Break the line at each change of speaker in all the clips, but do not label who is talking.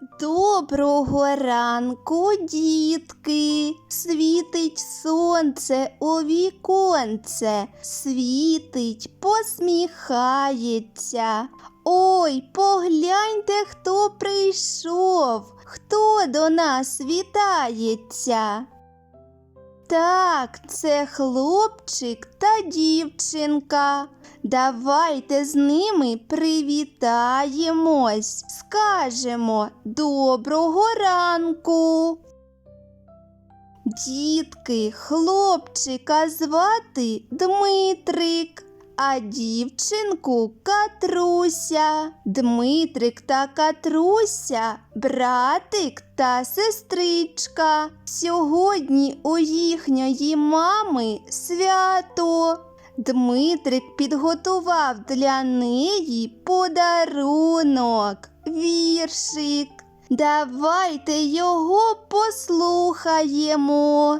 Доброго ранку, дітки, світить сонце у віконце, світить, посміхається. Ой, погляньте, хто прийшов, хто до нас вітається. Так, це хлопчик та дівчинка. Давайте з ними привітаємось, скажемо доброго ранку. Дітки, хлопчика звати Дмитрик, а дівчинку Катруся. Дмитрик та Катруся, братик та сестричка. Сьогодні у їхньої мами свято. Дмитрик підготував для неї подарунок, віршик. Давайте його послухаємо.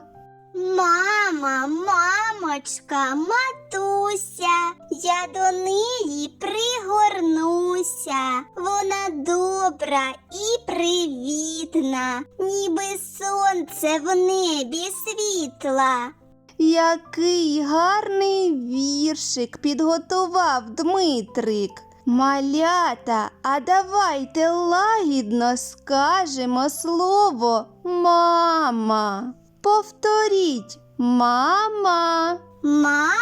Мама, мамочка, матуся, я до неї пригорнуся. Вона добра і привітна, ніби сонце в небі світла.
Який гарний віршик підготував Дмитрик. Малята, а давайте лагідно скажемо слово мама. Повторіть мама.
Мама,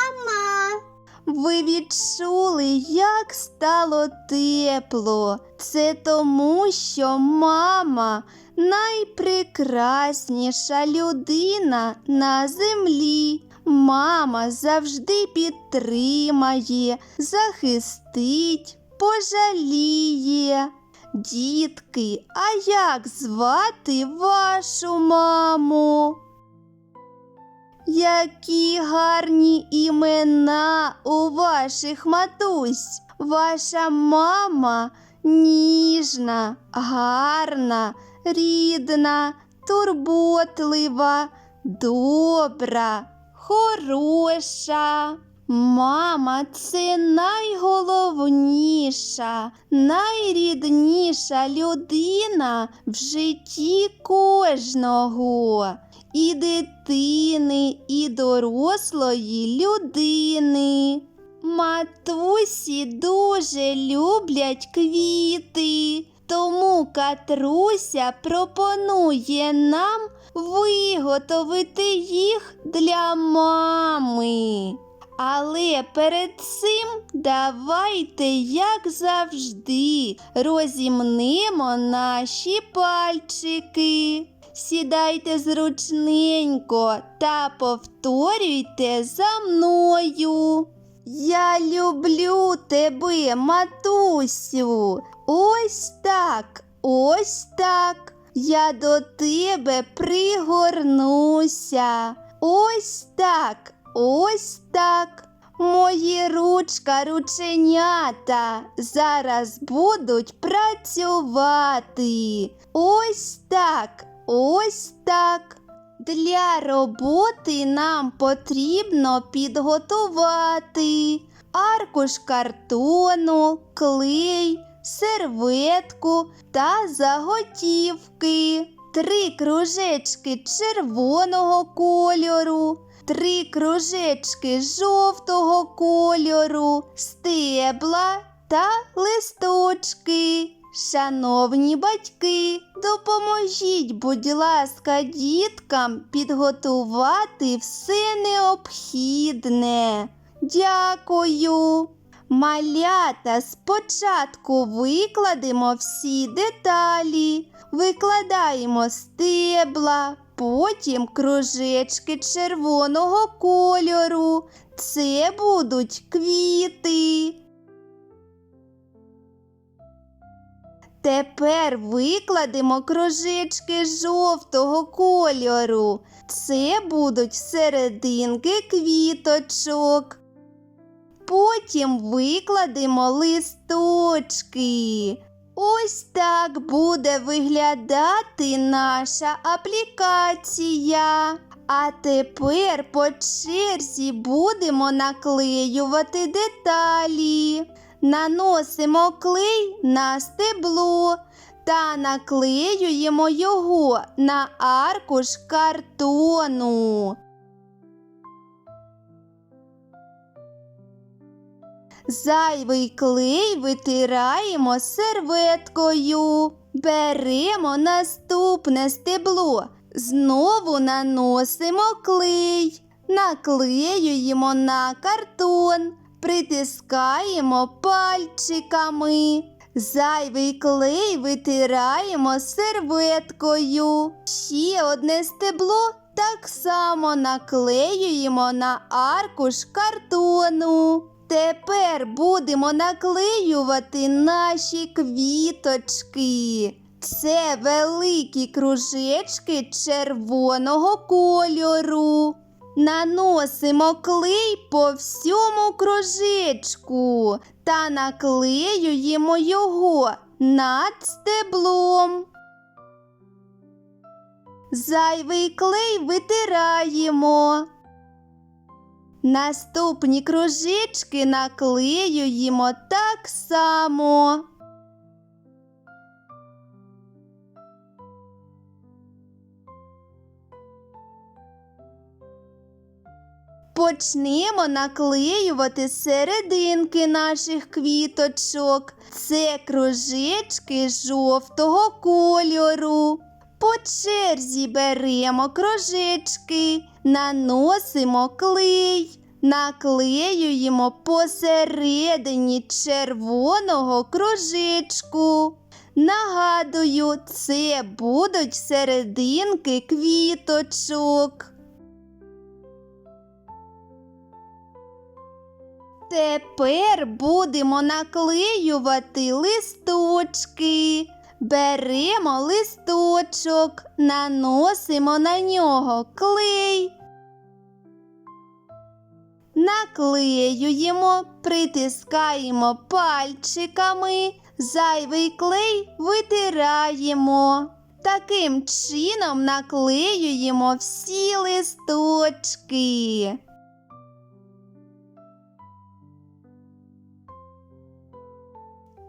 Ви відчули, як стало тепло. Це тому, що мама найпрекрасніша людина на землі. Мама завжди підтримає, захистить, пожаліє. Дітки, а як звати вашу маму? Які гарні імена у ваших матусь. Ваша мама ніжна, гарна, рідна, турботлива, добра, хороша. Мама це найголовніша, найрідніша людина в житті кожного і дитини, і дорослої людини. Матусі дуже люблять квіти, тому Катруся пропонує нам виготовити їх для мами. Але перед цим давайте, як завжди, розімнемо наші пальчики. Сідайте зручненько та повторюйте за мною. Я люблю тебе, матусю. Ось так, ось так. Я до тебе пригорнуся. Ось так, ось так. Мої ручка рученята зараз будуть працювати. Ось так, ось так. Для роботи нам потрібно підготувати аркуш картону, клей, серветку та заготівки, три кружечки червоного кольору, три кружечки жовтого кольору, стебла та листочки. Шановні батьки, допоможіть, будь ласка, діткам підготувати все необхідне. Дякую. Малята, спочатку викладемо всі деталі, викладаємо стебла, потім кружечки червоного кольору. Це будуть квіти. Тепер викладемо кружечки жовтого кольору. Це будуть серединки квіточок. Потім викладемо листочки. Ось так буде виглядати наша аплікація. А тепер по черзі будемо наклеювати деталі. Наносимо клей на стебло та наклеюємо його на аркуш картону. Зайвий клей витираємо серветкою. Беремо наступне стебло. Знову наносимо клей, наклеюємо на картон, притискаємо пальчиками. Зайвий клей витираємо серветкою. Ще одне стебло так само наклеюємо на аркуш картону. Тепер будемо наклеювати наші квіточки. Це великі кружечки червоного кольору. Наносимо клей по всьому кружечку та наклеюємо його над стеблом. Зайвий клей витираємо. Наступні кружечки наклеюємо так само. Почнемо наклеювати серединки наших квіточок. Це кружечки жовтого кольору. По черзі беремо кружечки, наносимо клей, наклеюємо посередині червоного кружечку. Нагадую, це будуть серединки квіточок. Тепер будемо наклеювати листочки. Беремо листочок, наносимо на нього клей. Наклеюємо, притискаємо пальчиками, зайвий клей витираємо. Таким чином наклеюємо всі листочки.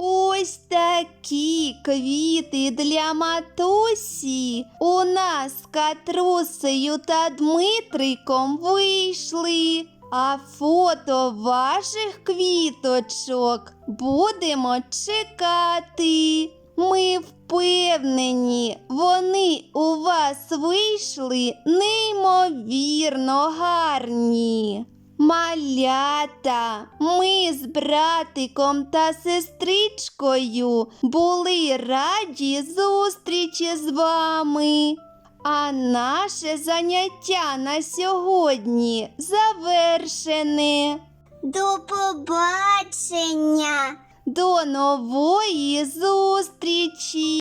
Ось такі квіти для матусі у нас з Катрусею та Дмитриком вийшли. А фото ваших квіточок будемо чекати. Ми впевнені, вони у вас вийшли неймовірно гарні. Малята, ми з братиком та сестричкою були раді зустрічі з вами. А наше заняття на сьогодні завершене.
До побачення!
До нової зустрічі!